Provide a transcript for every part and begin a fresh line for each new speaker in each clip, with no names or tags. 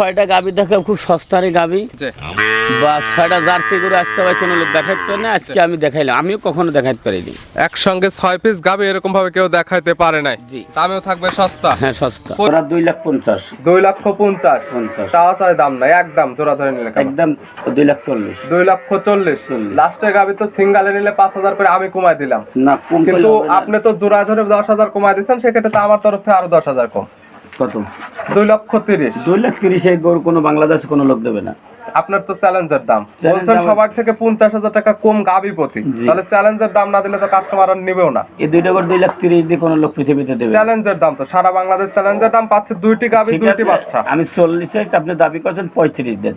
ছয়টা গাবি দেখে খুব সস্তারই গাবি। বা ছয়টা জার্সি করে আসতে হবে কোনো লোক দেখাইতে পারে না। আজকে আমি দেখাইলাম আমিও কখনো দেখাইতে পারিনি।
একসঙ্গে ছয় পিস গাবি এরকম ভাবে কেউ দেখাইতে পারে নাই।
জি।
দামেও থাকবে সস্তা।
হ্যাঁ সস্তা। ওরা দুই লাখ পঞ্চাশ।
দুই লক্ষ পঞ্চাশ।
পঞ্চাশ।
চাওয়া চাই দাম নাই একদম জোড়া ধরে নিলে
একদম দুই লাখ চল্লিশ।
দুই লক্ষ চল্লিশ।
চল্লিশ।
লাস্টে গাবি তো সিঙ্গালে নিলে পাঁচ হাজার করে আমি কমাই দিলাম।
না
কিন্তু। আপনি তো জোড়া ধরে দশ হাজার কমাই দিচ্ছেন সেক্ষেত্রে তো আমার তরফ থেকে আরও দশ হাজার কম।
কত?
দুই লক্ষ তিরিশ।
দুই লাখ তিরিশে গরু কোনো বাংলাদেশে কোনো লোক দেবে না।
আপনার তো চ্যালেঞ্জের দাম। বলছেন সবার থেকে পঞ্চাশ হাজার টাকা কম গাবি প্রতি। তাহলে চ্যালেঞ্জের দাম না দিলে তো কাস্টমার আর নিবেও না।
এই দুইটা করে দুই লাখ তিরিশ দিয়ে কোনো লোক পৃথিবীতে দেবে
চ্যালেঞ্জের দাম তো। সারা বাংলাদেশ চ্যালেঞ্জের দাম পাচ্ছে দুইটি গাবি দুইটি বাচ্চা।
আমি চল্লিশ আপনি দাবি করছেন পঁয়ত্রিশ দেন।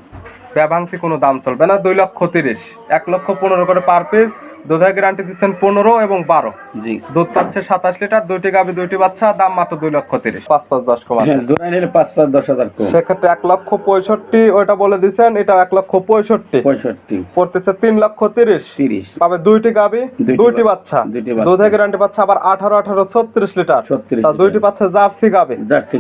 ব্যভাংতি কোনো দাম চলবে না। দুই লক্ষ তিরিশ। এক লক্ষ পনেরো করে পার পিস দুধের গ্যারান্টি দিচ্ছেন পনেরো এবং বারো।
জি।
দুধ পাচ্ছে সাতাশ লিটার দুইটি গাবি দুইটি বাচ্চা দাম মাত্র দুই লক্ষ তিরিশ। পাঁচ পাঁচ দশ কম আছে।
হ্যাঁ পাঁচ পাঁচ দশ হাজার
সেক্ষেত্রে এক লক্ষ পঁয়ষট্টি ওইটা বলে দিচ্ছেন এটা এক লক্ষ পঁয়ষট্টি।
পঁয়ষট্টি।
পড়তেছে তিন লক্ষ তিরিশ।
তিরিশ।
পাবে দুইটি গাবি
দুইটি
বাচ্চা।
দুইটি
দুধের গ্যারান্টি পাচ্ছে আবার আঠারো আঠারো ছত্রিশ লিটার।
36
তা দুইটি। পাচ্ছে জার্সি গাবি।
জার্সি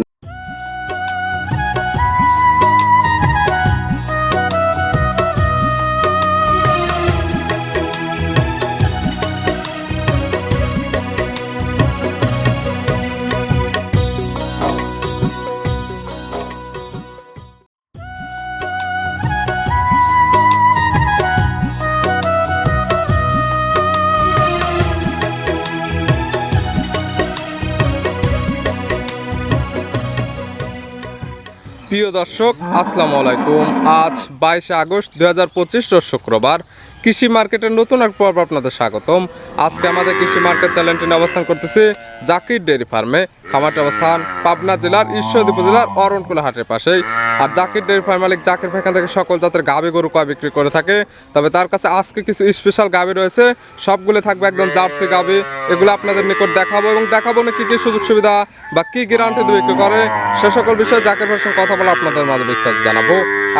প্রিয় দর্শক, আসসালামু আলাইকুম। আজ বাইশে আগস্ট দু হাজার পঁচিশ শুক্রবার। কৃষি মার্কেটের নতুন এক পর্ব আপনাদের স্বাগতম। আজকে আমাদের কৃষি মার্কেট চ্যানেলটি অবস্থান করতেছি জাকির ডেয়ারি ফার্মে। খামারটি অবস্থান পাবনা জেলার ঈশ্বরদী উপজেলার অরণকুলা হাটের পাশেই। আর জাকির ডেয়ারি ফার্ম মালিক জাকির ভাই থেকে সকল জাতের গাভি গরু কয় বিক্রি করে থাকে। তবে তার কাছে আজকে কিছু স্পেশাল গাভি রয়েছে। সবগুলো থাকবে একদম জার্সি গাভি এগুলো আপনাদের নিকট দেখাবো এবং দেখাবো না কি কি সুযোগ সুবিধা বা কি গ্যারান্টি বিক্রি করে। সে সকল বিষয়ে জাকির ভাইয়ের সঙ্গে কথা বলে আপনাদের মাঝে বিস্তারিত জানাব।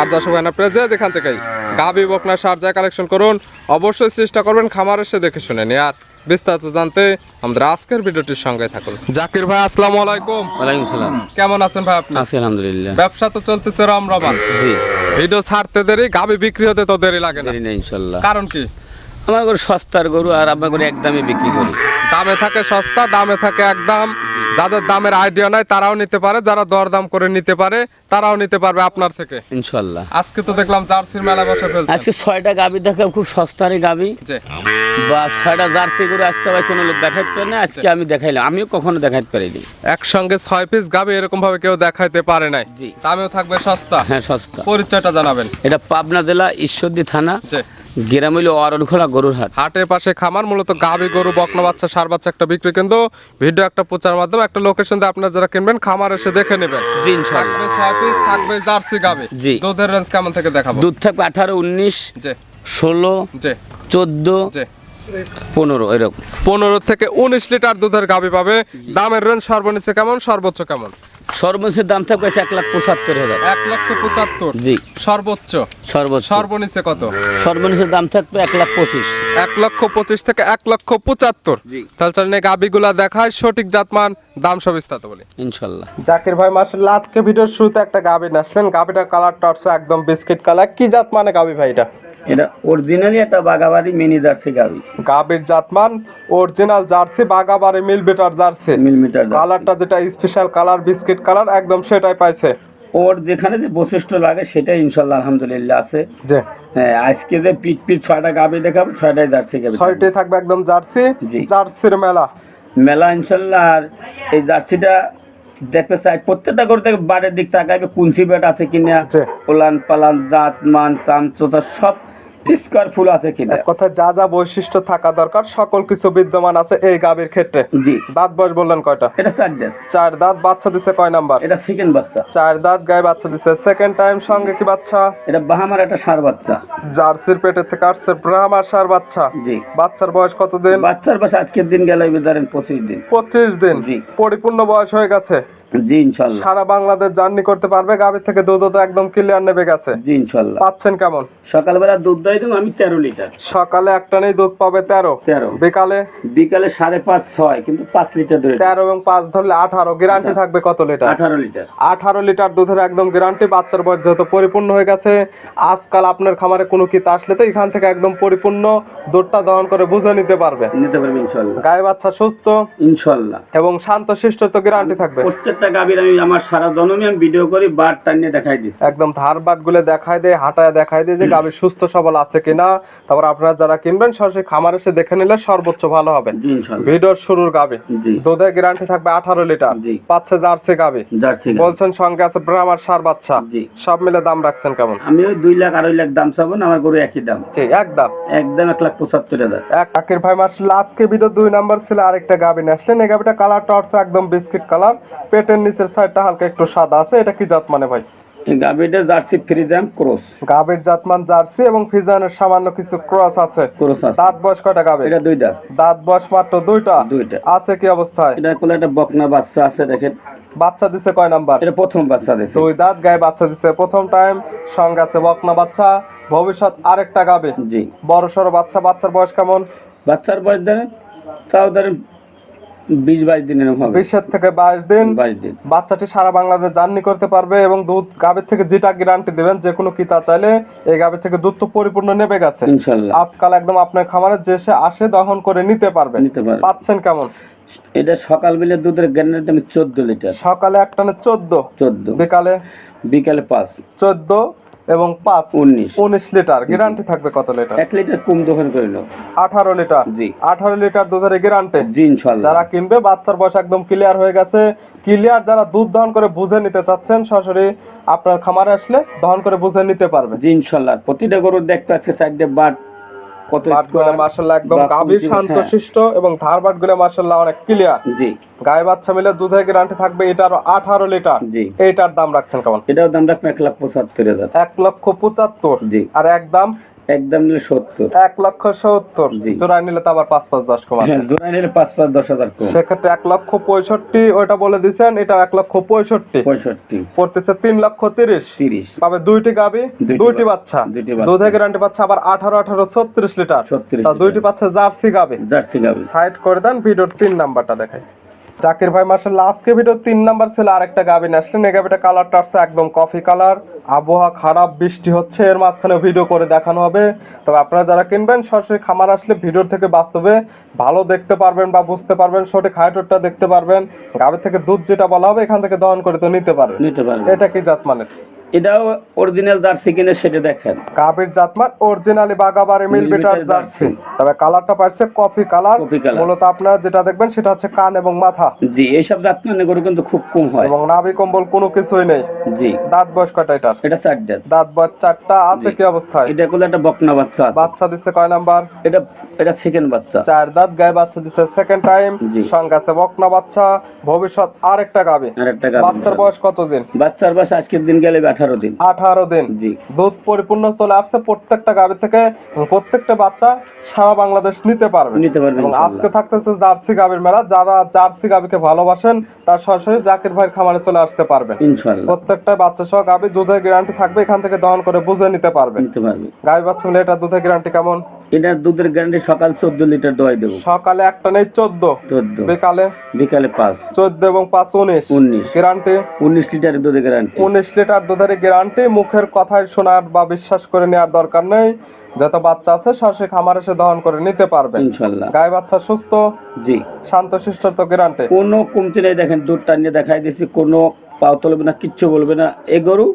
আর দর্শক ভাই আপনারা যে যেখান থেকেই গাভি বকনা, সার কালেকশন করুন, অবশ্যই চেষ্টা করবেন খামার এসে দেখে শুনে নিয়ে আর বিস্তারিত জানতে আমাদের আজকের ভিডিওটির সঙ্গে থাকুন। জাকির ভাই আসসালামু আলাইকুম।
ওয়ালাইকুম সালাম।
কেমন আছেন ভাই আপনি?
আছি আলহামদুলিল্লাহ।
ব্যবসা তো চলতেছে রমরমান
জি।
ভিডিও ছাড়তে দেরি গাবি বিক্রি হতে তো দেরি লাগে না।
দেরি নেই ইনশাল্লাহ।
কারণ কি?
আমার গরু সস্তার গরু আর আমার গরু একদমই বিক্রি করি।
দামে থাকে সস্তা দামে থাকে একদম যাদের দামের আইডিয়া নাই তারাও নিতে পারে। যারা দরদাম করে নিতে পারে তারাও নিতে পারবে আপনার থেকে।
ইনশাল্লাহ।
আজকে তো দেখলাম জার্সির মেলা বসে ফেলছে।
আজকে ছয়টা গাবি দেখে খুব সস্তারই গাবি বা ছয়টা জার্সি করে আসতে হবে কোনো লোক দেখাইতে পারে না। আজকে আমি দেখাইলাম আমিও কখনো দেখাইতে পারিনি।
একসঙ্গে ছয় পিস গাবে এরকম ভাবে কেউ দেখাইতে পারে নাই।
জি।
দামেও থাকবে সস্তা।
হ্যাঁ সস্তা।
পরিচয়টা জানাবেন।
এটা পাবনা জেলা ঈশ্বরদী থানা। গ্রাম হইল অরণখোলা গরুর হাট।
হাটের পাশে খামার মূলত গাবি গরু বকনা বাচ্চা সার বাচ্চা একটা বিক্রি কিন্তু ভিডিও একটা প্রচার মাধ্যমে একটা লোকেশন দিয়ে আপনারা যারা কিনবেন খামার এসে দেখে নেবেন।
জি
থাকবে ছয় পিস থাকবে জার্সি গাবে
জি।
দুধের রেঞ্জ কেমন থেকে দেখাবো?
দুধ থাকবে আঠারো উনিশ
যে
ষোলো
যে
চোদ্দ
যে
পনেরো এরকম।
পনেরো থেকে উনিশ লিটার দুধের গাবি পাবে। দামের রেঞ্জ সর্বনিচে কেমন? সর্বোচ্চ কেমন?
সর্বোচ্চ দাম থাকবে এক লাখ পঁচাত্তর হাজার।
এক লক্ষ পঁচাত্তর?
জি।
সর্বোচ্চ?
সর্বোচ্চ।
সর্বনিচে কত?
সর্বনিম্ন দাম থাকবে এক লাখ পঁচিশ।
এক লক্ষ পঁচিশ থেকে এক লক্ষ পঁচাত্তর।
জি।
তাহলে চলেন গাবিগুলা দেখায় সঠিক জাতমান দাম সব বিস্তারিত বলি।
ইনশাল্লাহ।
জাকির ভাই মার্শাল্লাহ আজকে ভিডিওর শুরুতে একটা গাবি আসলেন। গাবিটার কালার টর্চ একদম বিস্কিট কালার কি জাত মানে গাবি ভাই এটা?
এটা অরিজিনালি একটা বাগাবাড়ি মিনি জার্সি গাবি।
গাবির জাতমান অরিজিনাল জার্সি বাগাবাড়ি মিল বেটার জার্সি।
মিলিমিটার
কালারটা যেটা স্পেশাল কালার বিস্কিট কালার একদম সেটাই পাইছে।
ওর যেখানে যে বৈশিষ্ট্য লাগে সেটাই ইনশাল্লাহ আলহামদুলিল্লাহ আছে।
যে
হ্যাঁ আজকে যে পিট পিট ছয়টা গাবি দেখাবো ছয়টাই জার্সি গাবি।
ছয়টাই থাকবে একদম জার্সি।
জি।
জার্সির মেলা।
মেলা ইনশাল্লাহ আর এই জার্সিটা দেখতে চাই প্রত্যেকটা করে থেকে বাড়ির দিক তাকাইবে কুঞ্চি বেট আছে কিনা। পোলান পালান দাঁত মান চামচোতা সব স্কোয়ার ফুল আছে কিনা
কথায় যা যা বৈশিষ্ট্য থাকা দরকার সকল কিছু বিদ্যমান আছে এই গাবির ক্ষেত্রে।
জি।
দাঁত বয়স বললেন কয়টা?
এটা চার জাত
চার দাঁত বাচ্চা দিছে কয় নাম্বার?
এটা সেকেন্ড বাচ্চা।
চার দাঁত গায়ে বাচ্চা দিছে। সেকেন্ড টাইম সঙ্গে কি বাচ্চা?
এটা বাহামার একটা সার বাচ্চা।
জার্সির পেটে থেকে আসছে ব্রাহ্মার সার বাচ্চা।
জি।
বাচ্চার বয়স কতদিন?
বাচ্চার পাশে আজকের দিন গেলে ধরেন পঁচিশ দিন।
পঁচিশ দিন।
জি।
পরিপূর্ণ বয়স হয়ে গেছে।
জি
সারা বাংলাদেশ জার্নি করতে পারবে গাভীর থেকে দুধ তো একদম ক্লিয়ার নেবে গেছে।
জি
পাচ্ছেন কেমন?
সকালবেলা দুধ দই দেবো আমি তেরো লিটার।
সকালে দুধ পাবে তেরো।
তেরো।
বিকালে?
বিকালে সাড়ে পাঁচ ছয় কিন্তু পাঁচ লিটার ধরে
তেরো এবং পাঁচ ধরলে আঠারো। গ্যারান্টি থাকবে কত লিটার?
আঠারো লিটার।
আঠারো লিটার দুধের একদম গ্যারান্টি বাচ্চার বয়স যেহেতু পরিপূর্ণ হয়ে গেছে আজকাল আপনার খামারে কোনো কিত আসলে তো এখান থেকে একদম পরিপূর্ণ দুধটা দহন করে বুঝে নিতে পারবে।
নিতে পারবে
গায়ে বাচ্চা সুস্থ
ইনশাল্লাহ।
এবং শান্ত শিষ্ট তো গ্যারান্টি থাকবে।
প্রত্যেকটা গাভীর আমি আমার সারা জন্মে আমি ভিডিও করি বার টানিয়ে দেখাই দিচ্ছি
একদম ধার বাটগুলো দেখায় দেয় হাঁটায় দেখায় দেয় যে গাভীর সুস্থ সবল আছে কিনা। তারপর আপনারা যারা কিনবেন সরাসরি খামার এসে দেখে নিলে সর্বোচ্চ ভালো হবে। ভিডিওর শুরুর গাভী। দুধের গ্যারান্টি থাকবে আঠারো লিটার। পাচ্ছে জার্সি গাভী। বলছেন সঙ্গে আছে ব্রাহ্মার সার বাচ্চা। সব মিলে দাম রাখছেন কেমন?
আমি ওই দুই লাখ আড়াই লাখ দাম চাবো আমার গরু একই দাম।
একদম।
একদম এক লাখ পঁচাত্তর হাজার।
আকির ভাই মার্শাল আজকে ভিডিও দুই নাম্বার ছিল আরেকটা গাবি নিয়ে আসলেন। এই গাবিটা কালারটা হচ্ছে একদম বিস্কিট কালার পেটের নিচের সাইডটা হালকা একটু সাদা আছে এটা কি জাত মানে ভাই?
গাভীটা জার্সি ফ্রি দাম ক্রস
গাবির জাতমান জার্সি এবং ফিজানের সামান্য কিছু ক্রস আছে।
ক্রস আছে।
দাঁত বয়স কয়টা গাবি
এটা দুই দাঁত
দাঁত বয়স মাত্র দুইটা?
দুইটা।
আছে কি অবস্থায়?
এটা কোলে একটা বকনা বাচ্চা আছে দেখেন।
বাচ্চা দিছে কয় নাম্বার?
এটা প্রথম বাচ্চা দিয়েছে
দুই দাঁত গায়ে বাচ্চা দিছে। প্রথম টাইম সঙ্গে আছে বকনা বাচ্চা ভবিষ্যৎ আরেকটা গাবে
জি।
বড় সড়ো বাচ্চা বাচ্চার বয়স কেমন?
বাচ্চার বয়স ধরেন তাও ধরেন বিশ বাইশ দিনের হবে।
বিশের থেকে বাইশ দিন।
বাইশ দিন।
বাচ্চাটি সারা বাংলাদেশ জার্নি করতে পারবে এবং দুধ গাভীর থেকে যেটা গ্যারান্টি দেবেন যে কোনো কিতা চাইলে এই গাভীর থেকে দুধ তো পরিপূর্ণ নেবে গেছে।
ইনশাল্লাহ।
আজকাল একদম আপনার খামারে যে সে আসে দহন করে নিতে পারবে।
নিতে পারবে।
পাচ্ছেন কেমন?
এটা সকাল বেলা দুধের গ্যানের দাম চোদ্দ লিটার।
সকালে একটানে চোদ্দ।
চোদ্দ।
বিকালে?
বিকালে পাঁচ।
চোদ্দ। এবং পাঁচ
উনিশ।
উনিশ লিটার। গ্যারান্টি থাকবে কত লিটার?
এক লিটার কম দোকান করিল
আঠারো লিটার?
জি।
আঠারো লিটার দুধের গ্যারান্টি
জি ইনশাল্লাহ।
যারা কিনবে বাচ্চার বয়স একদম ক্লিয়ার হয়ে গেছে। ক্লিয়ার যারা দুধ দহন করে বুঝে নিতে চাচ্ছেন সরাসরি আপনার খামারে আসলে দহন করে বুঝে নিতে পারবে।
জি ইনশাল্লাহ। প্রতিটা গরুর দেখতে আজকে সাইডে বাট কত
বাটগুলো
square,
একদম
বা
গাভীর শান্ত
হ্যাঁ।
এবং ধার বাটগুলো অনেক ক্লিয়ার
জি।
গায়ে বাচ্চা মিলে দুধের গ্যারান্টি থাকবে এটার আঠারো লিটার।
জি।
এটার দাম রাখছেন কেমন?
এটার দাম রাখব এক লাখ পঁচাত্তর হাজার।
এক লক্ষ পঁচাত্তর।
জি।
আর একদম
একদম নিলে সত্তর।
এক লক্ষ সত্তর। জোড়ায় নিলে তো আবার পাঁচ পাঁচ দশ কম আছে।
হ্যাঁ জোড়ায় নিলে পাঁচ পাঁচ দশ হাজার কম।
সেক্ষেত্রে এক লক্ষ পঁয়ষট্টি ওইটা বলে দিচ্ছেন এটা এক লক্ষ পঁয়ষট্টি।
পঁয়ষট্টি।
পড়তেছে তিন লক্ষ তিরিশ।
তিরিশ।
পাবে দুইটি গাবি
দুইটি
বাচ্চা।
দুইটি
দুধে গ্যারান্টি পাচ্ছে আবার আঠারো আঠারো ছত্রিশ লিটার।
ছত্রিশ
দুইটি পাচ্ছে জার্সি গাবি।
জার্সি গাবি।
সাইড করে দেন ভিডিওর তিন নাম্বারটা দেখাই। জাকির ভাই মার্শাল্লাহ আজকে ভিডিও তিন নাম্বার ছিল আরেকটা গাবি নিয়ে আসলেন। এই গাবিটা কালারটা আসছে একদম কফি কালার আবহাওয়া খারাপ বৃষ্টি হচ্ছে এর মাঝখানে ভিডিও করে দেখানো হবে। তবে আপনারা যারা কিনবেন সরাসরি খামার আসলে ভিডিওর থেকে বাস্তবে ভালো দেখতে পারবেন বা বুঝতে পারবেন সঠিক হাইটোরটা দেখতে পারবেন। গাবি থেকে দুধ যেটা বলা হবে এখান থেকে দহন করে তো নিতে পারবেন। এটা কি জাত মানের?
এটাও অরিজিনাল জার্সি কিনে সেটা দেখেন।
গাবির জাতমান অরিজিনালি বাগাবারে মিল বিটার জার্সি। তবে কালারটা পাচ্ছে কফি কালার। মূলত আপনারা যেটা দেখবেন সেটা হচ্ছে কান এবং মাথা।
জি এইসব গরু কিন্তু খুব কম হয়।
এবং নাভি কম্বল কোনো কিছুই নেই।
জি।
দাঁত বয়স কয়টা এটার?
এটা চার দাঁত।
দাঁত বয়স চারটা আছে কি অবস্থায়?
এটা করলে একটা বকনা বাচ্চা
বাচ্চা দিচ্ছে কয় নাম্বার?
এটা এটা সেকেন্ড বাচ্চা।
চার দাঁত গায়ে বাচ্চা দিচ্ছে সেকেন্ড টাইম। সঙ্গে আছে বকনা বাচ্চা। ভবিষ্যৎ আরেকটা গাবে।
আর একটা গাভী।
বাচ্চার বয়স কতদিন?
বাচ্চার বয়স আজকের দিন গেলে আঠারো দিন।
আঠারো দিন।
জি।
দুধ পরিপূর্ণ চলে আসছে প্রত্যেকটা গাড়ি থেকে প্রত্যেকটা বাচ্চা সারা বাংলাদেশ নিতে পারবে।
নিতে পারবে
এবং আজকে থাকতেছে জার্সি গাভীর মেলা। যারা জার্সি গাবিকে ভালোবাসেন তার সরাসরি জাকির ভাইয়ের খামারে চলে আসতে পারবেন।
ইনশাল্লাহ।
প্রত্যেকটা বাচ্চা সহ গাবি দুধের গ্যারান্টি থাকবে এখান থেকে দহন করে বুঝে নিতে পারবে।
নিতে পারবে।
গাভী বাচ্চা মিলে এটা দুধের গ্যারান্টি কেমন?
এটার দুধের গ্যারান্টি সকাল চোদ্দ লিটার দোয়াই দেবো।
সকালে একটা নেই চোদ্দ।
চোদ্দ।
বিকালে?
বিকালে পাঁচ।
চোদ্দ এবং পাঁচ উনিশ।
উনিশ।
গ্যারান্টি
উনিশ লিটার দুধের গ্যারান্টি
উনিশ লিটার দুধের গ্যারান্টি মুখের কথায় শোনার বা বিশ্বাস করে নেওয়ার দরকার নেই। যত বাচ্চা আছে সরাসরি খামার এসে দহন করে নিতে পারবে।
ইনশাল্লাহ।
গায়ে বাচ্চা সুস্থ
জি।
শান্ত শিষ্ট তো গ্যারান্টি
কোনো কমতি নেই দেখেন দুধ টানিয়ে দেখাই দিচ্ছি কোনো পাও তুলবে না কিচ্ছু বলবে না। এ গরু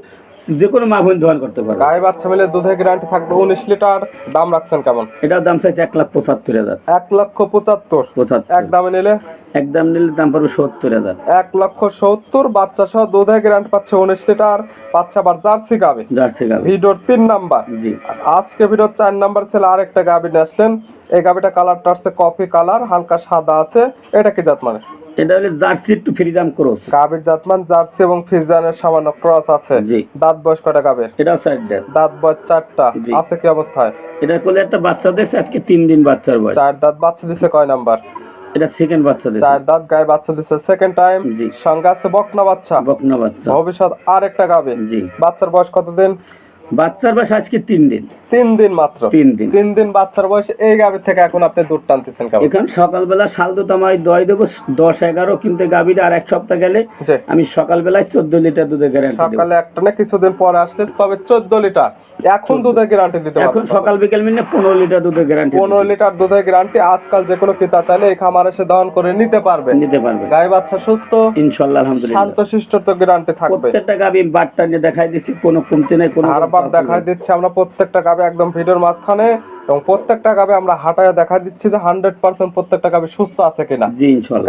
যে কোনো মা বোন দোয়ান করতে পারবে
গায়ে বাচ্চা মিলে দুধের গ্যারান্টি থাকবে উনিশ লিটার দাম রাখছেন কেমন?
এটার দাম চাইছে এক লাখ পঁচাত্তর হাজার।
এক লক্ষ পঁচাত্তর।
পঁচাত্তর।
এক দামে নিলে?
একদম নিলে দাম পড়বে সত্তর হাজার।
এক লক্ষ সত্তর বাচ্চা সহ দুধের গ্যারান্টি পাচ্ছে উনিশ লিটার বাচ্চা আবার জার্সি গাবে।
জার্সি গাভি
ভিডিওর তিন নাম্বার।
জি।
আজকে ভিডিওর চার নাম্বার ছিল আরেকটা গাবি নিয়ে আসলেন। এই গাবিটা কালারটা হচ্ছে কফি কালার হালকা সাদা আছে। এটা কি জাত মানে?
এটা হলে জার্সি একটু ফ্রি দাম ক্রস।
গাবির জাতমান জার্সি এবং ফিজানের সামান্য ক্রস আছে।
জি।
দাঁত বয়স কটা গাবের
সাইড দেন
দাঁত। বয়স চারটা।
জি।
আছে কি অবস্থায়?
এটা করলে একটা বাচ্চা দিয়েছে আজকে তিন দিন বাচ্চার বয়স।
চার দাঁত বাচ্চা দিছে কয় নাম্বার?
এটা সেকেন্ড বাচ্চা দিচ্ছে
চার দাঁত গায়ে বাচ্চা দিচ্ছে সেকেন্ড টাইম
জি।
সঙ্গে আছে বকনা বাচ্চা।
বকনা বাচ্চা।
ভবিষ্যৎ আর একটা গাবে
জি।
বাচ্চার বয়স কতদিন?
বাচ্চার বয়স আজকে তিন দিন।
তিন দিন মাত্র?
তিন দিন।
তিন দিন বাচ্চার বয়স এই গাভীর থেকে এখন আপনি দুধ টানতেছেন কেমন?
এখন সকালবেলা শাল দুধ আমি দই দেবো দশ এগারো কিন্তু আর এক সপ্তাহ গেলে আমি সকালবেলায় চোদ্দ লিটার দুধের গ্যারান্টি
সকালে একটা না কিছুদিন পরে আসলে তবে চোদ্দ লিটার। এখন দুধের গ্যারান্টি দিতে
এখন সকাল বিকেল মিলে পনেরো লিটার দুধের গ্যারান্টি
পনেরো লিটার দুধের গ্যারান্টি আজকাল যে কোনো ক্রেতা চাইলে এই খামার এসে দহন করে নিতে পারবে।
নিতে পারবে।
গাই বাচ্চা সুস্থ
ইনশাল্লাহ আলহামদুলিল্লাহ।
শান্ত শিষ্ট তো গ্যারান্টি থাকবে।
প্রত্যেকটা গাভী বাটটা নিয়ে দেখাই দিচ্ছি কোনো কমতি নেই কোনো
বারবার দেখা দিচ্ছে। আমরা প্রত্যেকটা গাবে একদম ভিডিওর মাঝখানে এবং প্রত্যেকটা গাবে আমরা হাঁটায় দেখা দিচ্ছি যে হান্ড্রেড পার্সেন্ট প্রত্যেকটা গাবে সুস্থ আছে কিনা।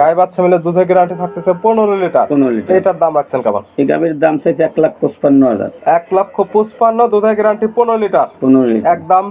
গায়ে বাচ্চা মিলে দুধের গ্যারান্টি থাকতেছে পনেরো লিটার। এটার দাম রাখছেন কেমন?
এই গাভীর দাম চাইছে এক লাখ পঁচপান্ন হাজার।
এক লক্ষ পঁচপান্ন দুধের গ্যারান্টি পনেরো লিটার।
পনেরো লিটার।
একদম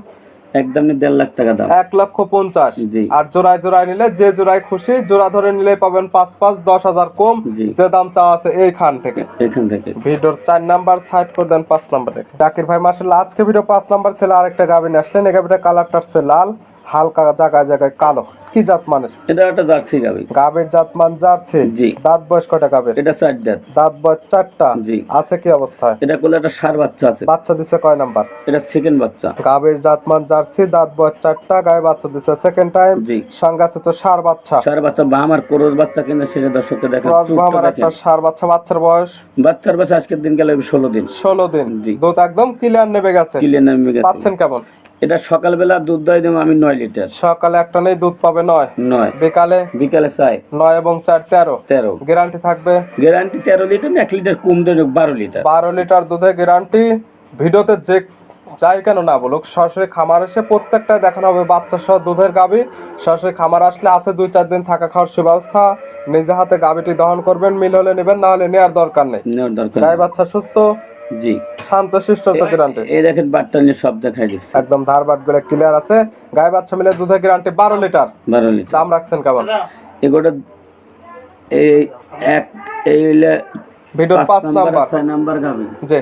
একদম দেড় লাখ টাকা দাম।
এক লক্ষ পঞ্চাশ। আর জোড়ায় জোড়ায় নিলে যে জোড়ায় খুশি জোড়া ধরে নিলে পাবেন পাঁচ পাঁচ দশ হাজার কম। যে দাম চাওয়া আছে এইখান থেকে।
এখান থেকে।
ভিডিওর চার নাম্বার সাইড করে দেন পাঁচ নাম্বার জাকির ভাই মাসাল্লাহ আজকে ভিডিও পাঁচ নাম্বার ছেলে আরেকটা গাভি নিয়ে আসলেন। এই গাভিটা কালারটা হচ্ছে লাল হালকা জায়গায় জায়গায় কালো। কি জাত মানের?
এটা একটা জার্সি গাভী
গাবের জাত মান জার্সি?
জি।
দাঁত বয়স কয়টা গাবের?
এটা চার দাঁত।
দাঁত বয়স চারটা?
জি।
আছে কি অবস্থায়
এটা করলে একটা সার বাচ্চা আছে।
বাচ্চা দিছে কয় নাম্বার?
এটা সেকেন্ড বাচ্চা।
গাবের জাত মান জার্সি দাঁত বয়স চারটা গায়ে বাচ্চা দিছে সেকেন্ড টাইম
জি।
সঙ্গে আছে তো সার বাচ্চা।
সার বাচ্চা বা আমার কোরস বাচ্চা কিনা সেটা দর্শককে দেখা
ক্রস আমার একটা সার বাচ্চা বাচ্চার বয়স?
বাচ্চার বাচ্চা আজকের দিন গেলে ষোলো দিন।
ষোলো দিন।
জি।
দুধ একদম ক্লিয়ার নেবে গেছে।
কিলে নামে গেছে।
পাচ্ছেন কেমন?
এটা সকালবেলা দুধ দই দেবো আমি নয় লিটার।
সকালে একটা নেই দুধ পাবে নয়।
নয়।
বিকালে?
বিকালে চাই
নয় এবং চার তেরো।
তেরো।
গ্যারান্টি থাকবে?
গ্যারান্টি তেরো লিটার এক লিটার কম দেবে বারো লিটার।
বারো লিটার দুধে গ্যারান্টি। ভিডিওতে যে যাই কেন না বলুক সরাসরি খামার এসে প্রত্যেকটা দেখানো হবে বাচ্চা সহ দুধের গাবি। সরাসরি খামার আসলে আছে দুই চার দিন থাকা খাওয়ার সুব্যবস্থা। নিজে হাতে গাবিটি দহন করবেন মিল হলে নেবেন না হলে নেওয়ার দরকার নেই।
নেওয়ার দরকার
গাই
নেই।
বাচ্চা সুস্থ।
জি।
শান্ত শিষ্ট গ্যারান্টি
এই দেখেন বাটটা নিয়ে সব দেখাই দিচ্ছে।
একদম ধার বাটগুলো ক্লিয়ার আছে। গায়ে বাচ্চা মিলে দুধের গ্যারান্টি বারো লিটার।
বারো লিটার।
দাম রাখছেন কেমন?
এগুলো এই এক এই হইলে
ভিডিওর পাঁচ নাম্বার।
ছয় নাম্বার গাবে।
জি।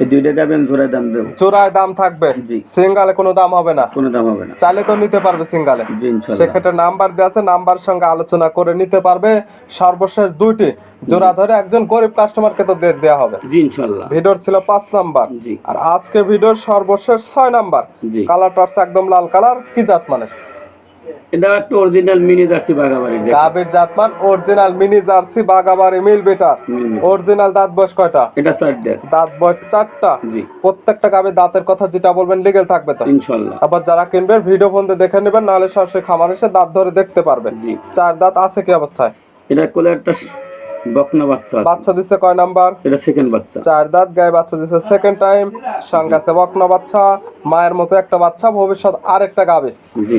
এই দুইটা গাবে আমি জোড়ায় দাম দেবো।
চোরায় দাম থাকবে?
জি।
সিঙ্গালে কোনো দাম হবে না?
কোনো দাম হবে না।
চাইলে তো নিতে পারবে সিঙ্গালে।
জি ইনশাল্লাহ।
সেক্ষেত্রে নাম্বার দেওয়া আছে নাম্বার সঙ্গে আলোচনা করে নিতে পারবে। সর্বশেষ দুইটি। জোড়া ধরে একজন গরিব কাস্টমারকে তো দেওয়া হবে।
জি ইনশাল্লাহ।
ভিডিওর ছিল পাঁচ নাম্বার।
জি।
আর আজকে ভিডিওর সর্বশেষ ছয় নাম্বার।
জি।
কালারটা একদম লাল কালার কি জাত মানে?
এটা একটা অরিজিনাল মিনি জার্সি বাগাবাড়ি
গাবের জাতমান অরিজিনাল মিনি জার্সি বাগাবাড়ি মিল বেটার অরিজিনাল দাঁত বয়স কয়টা?
এটা চার
দাঁত। বয়স চারটা?
জি।
প্রত্যেকটা গাবের দাঁতের কথা যেটা বলবেন লিগেল থাকবে তো? আবার যারা কিনবেন ভিডিও ফোন দিয়ে দেখে নেবেন নাহলে সরাসরি খামার এসে দাঁত ধরে দেখতে পারবেন।
জি।
চার দাঁত আছে কি অবস্থায়?
এটা কোলে একটা বকনা বাচ্চা
কয় নাম্বার?
এটা সেকেন্ড বাচ্চা।
চার দাঁত গায়ে বাচ্চা দিচ্ছে সেকেন্ড টাইম সঙ্গে আছে বকনা বাচ্চা। মায়ের মতো একটা বাচ্চা ভবিষ্যৎ আরেকটা গাবে।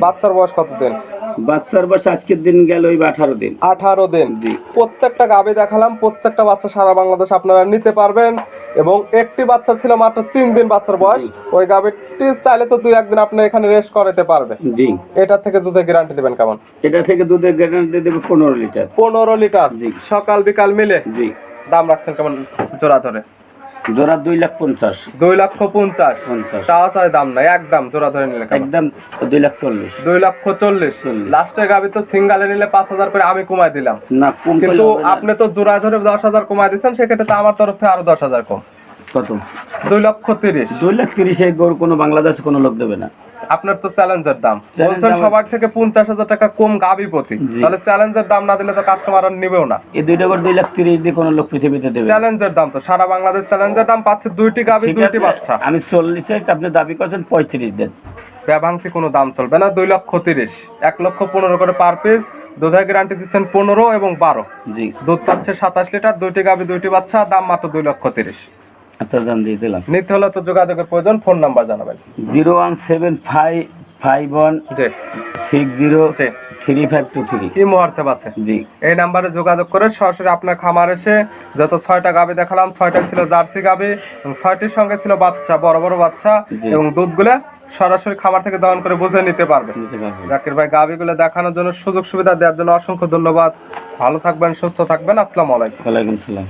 বাচ্চার বয়স কতদিন?
বাচ্চার বয়স আজকের দিন গেল ওই আঠারো দিন।
আঠারো দিন।
জি।
প্রত্যেকটা গাবে দেখালাম প্রত্যেকটা বাচ্চা সারা বাংলাদেশ আপনারা নিতে পারবেন এবং একটি বাচ্চা ছিল মাত্র তিন দিন বাচ্চার বয়স ওই গাবিটি চাইলে তো দুই একদিন আপনি এখানে রেস্ট করাতে পারবে
জি।
এটা থেকে দুধে গ্যারান্টি দেবেন কেমন?
এটা থেকে দুধের গ্যারান্টি দেবে পনেরো লিটার।
পনেরো লিটার।
জি।
সকাল বিকাল মিলে
জি।
দাম রাখছেন কেমন জোড়া ধরে?
জোড়া দুই লাখ পঞ্চাশ।
দুই লক্ষ পঞ্চাশ।
পঞ্চাশ।
চাওয়া চায় দাম নাই একদম জোড়া ধরে নিলে
একদম দুই লাখ চল্লিশ।
দুই লক্ষ চল্লিশ। লাস্টে গাবি তো সিঙ্গালে নিলে পাঁচ হাজার করে আমি কমাই দিলাম।
না
কিন্তু আপনি তো জোড়া ধরে দশ হাজার কমাই দিচ্ছেন সেক্ষেত্রে তো আমার তরফে থেকে আরও দশ হাজার কম।
কত?
দুই লক্ষ তিরিশ।
দুই লাখ তিরিশে গরু কোনো বাংলাদেশে কোনো লোক দেবে না।
আপনার তো চ্যালেঞ্জের দাম। বলছেন সবার থেকে পঞ্চাশ হাজার টাকা কম গাবি প্রতি। তাহলে চ্যালেঞ্জের দাম না দিলে তো কাস্টমার আর নিবেও না।
এই দুইটা করে দুই লাখ তিরিশ দিয়ে কোনো লোক পৃথিবীতে দেবে
চ্যালেঞ্জের দাম তো সারা বাংলাদেশ চ্যালেঞ্জের দাম পাচ্ছে দুইটি গাবি দুইটি বাচ্চা।
আমি চল্লিশ চাইছি আপনি দাবি করছেন পঁয়ত্রিশ দেন।
ব্যভাংসি কোনো দাম চলবে না দুই লক্ষ তিরিশ। এক লক্ষ পনেরো করে পার পিস দুধের গ্যারান্টি দিচ্ছেন পনেরো এবং বারো।
জি।
দুধ পাচ্ছে সাতাশ লিটার দুইটি গাবি দুইটি বাচ্চা দাম মাত্র দুই লক্ষ তিরিশ।
আচ্ছা জান দিয়ে দিলাম।
নিতে হলে তো যোগাযোগের প্রয়োজন ফোন নাম্বার জানাবেন।
Zero one seven five five one six zero three five two three.
Imo WhatsApp আছে।
জি।
এই নাম্বারে যোগাযোগ করে সরাসরি আপনার খামার এসে যত ছয়টা গাবি দেখালাম ছয়টা ছিল জার্সি গাবি এবং ছয়টির সঙ্গে ছিল বাচ্চা বড় বড় বাচ্চা। এবং দুধগুলা সরাসরি খামার থেকে দহন করে বুঝে নিতে পারবে।
পারবেন
জাকির ভাই গাবিগুলো দেখানোর জন্য সুযোগ সুবিধা দেওয়ার জন্য অসংখ্য ধন্যবাদ। ভালো থাকবেন সুস্থ থাকবেন। আসসালামু আলাইকুম।
ওয়ালাইকুম সালাম।